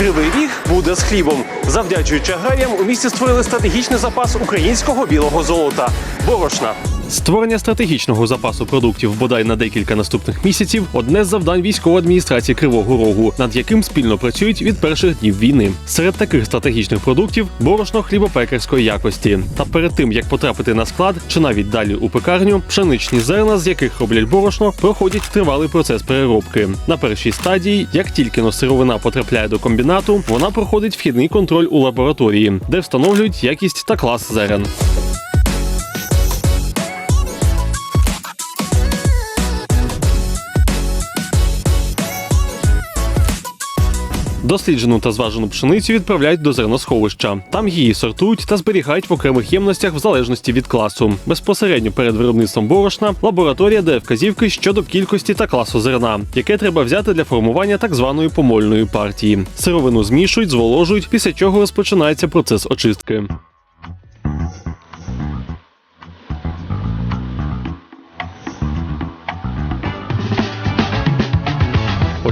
Кривий ріг буде з хлібом. Завдячуючи аграріям, у місті створили стратегічний запас українського білого золота борошна. Створення стратегічного запасу продуктів бодай на декілька наступних місяців одне з завдань військової адміністрації Кривого Рогу, над яким спільно працюють від перших днів війни. Серед таких стратегічних продуктів борошно хлібопекарської якості. Та перед тим як потрапити на склад чи навіть далі у пекарню, пшеничні зерна, з яких роблять борошно, проходять тривалий процес переробки. На першій стадії, як тільки но сировина потрапляє до комбінату, вона проходить вхідний контроль у лабораторії, де встановлюють якість та клас зерен. Досліджену та зважену пшеницю відправляють до зерносховища. Там її сортують та зберігають в окремих ємностях в залежності від класу. Безпосередньо перед виробництвом борошна лабораторія дає вказівки щодо кількості та класу зерна, яке треба взяти для формування так званої помольної партії. Сировину змішують, зволожують, після чого розпочинається процес очистки.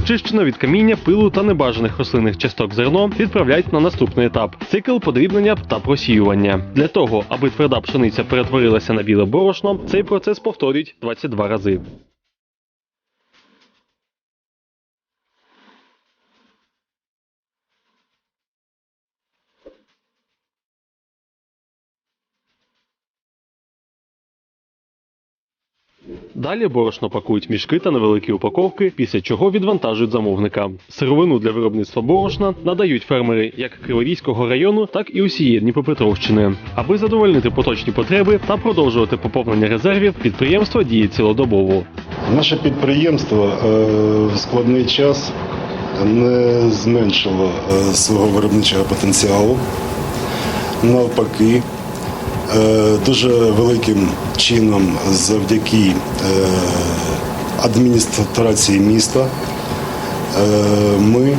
Очищено від каміння, пилу та небажаних рослинних часток зерно відправляють на наступний етап цикл подрібнення та просіювання. Для того, аби тверда пшениця перетворилася на біле борошно, цей процес повторюють 22 рази. Далі борошно пакують мішки та невеликі упаковки, після чого відвантажують замовника. Сировину для виробництва борошна надають фермери як Криворізького району, так і усієї Дніпропетровщини. Аби задовольнити поточні потреби та продовжувати поповнення резервів, підприємство діє цілодобово. Наше підприємство е, в складний час не зменшило е, свого виробничого потенціалу. Навпаки, дуже великим чином завдяки е, адміністрації міста е, ми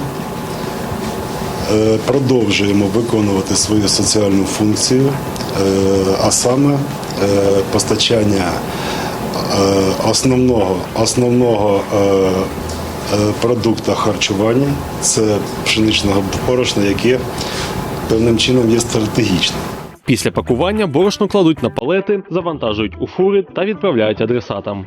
е, продовжуємо виконувати свою соціальну функцію, е, а саме е, постачання е, основного, основного е, е, продукту харчування це пшеничного борошна, яке певним чином є стратегічним. Після пакування борошно кладуть на палети, завантажують у фури та відправляють адресатам.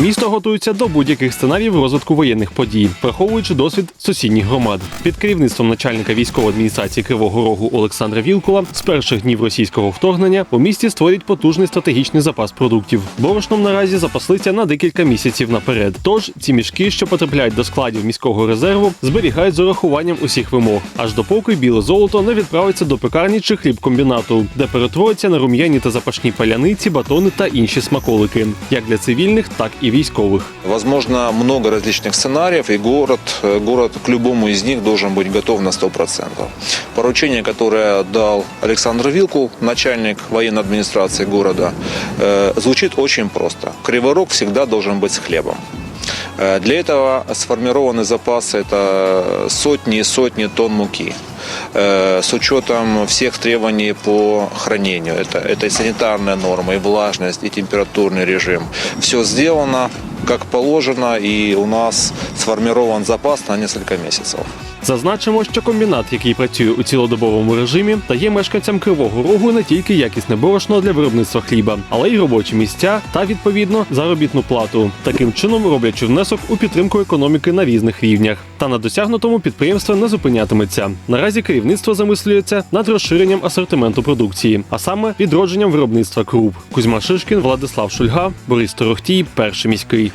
Місто готується до будь-яких сценаріїв розвитку воєнних подій, враховуючи досвід сусідніх громад. Під керівництвом начальника військової адміністрації Кривого Рогу Олександра Вілкула з перших днів російського вторгнення у місті створюють потужний стратегічний запас продуктів. Борошном наразі запаслися на декілька місяців наперед. Тож ці мішки, що потрапляють до складів міського резерву, зберігають з урахуванням усіх вимог, аж допоки біле золото не відправиться до пекарні чи хлібкомбінату, де перетвориться на рум'яні та запашні паляниці, батони та інші смаколики, як для цивільних, так і військових. Возможно, много различных сценариев, и город, э, город к любому из них должен быть готов на 100%. Поручение, которое дал Александр Вилкул, начальник военной администрации города, э, звучит очень просто. Криворог всегда должен быть с хлебом. Э, Для этого сформированы запасы это сотни и сотни тонн муки э, с учетом всех требований по хранению. Это, это и санитарная норма, и влажность, и температурный режим. Все сделано как положено, и у нас сформирован запас на несколько месяцев. Зазначимо, що комбінат, який працює у цілодобовому режимі, дає мешканцям Кривого Рогу не тільки якісне борошно для виробництва хліба, але й робочі місця та відповідно заробітну плату. Таким чином роблячи внесок у підтримку економіки на різних рівнях. Та на досягнутому підприємство не зупинятиметься. Наразі керівництво замислюється над розширенням асортименту продукції, а саме відродженням виробництва круп. Кузьма Шишкін, Владислав Шульга, Борис Торохтій, перший міський.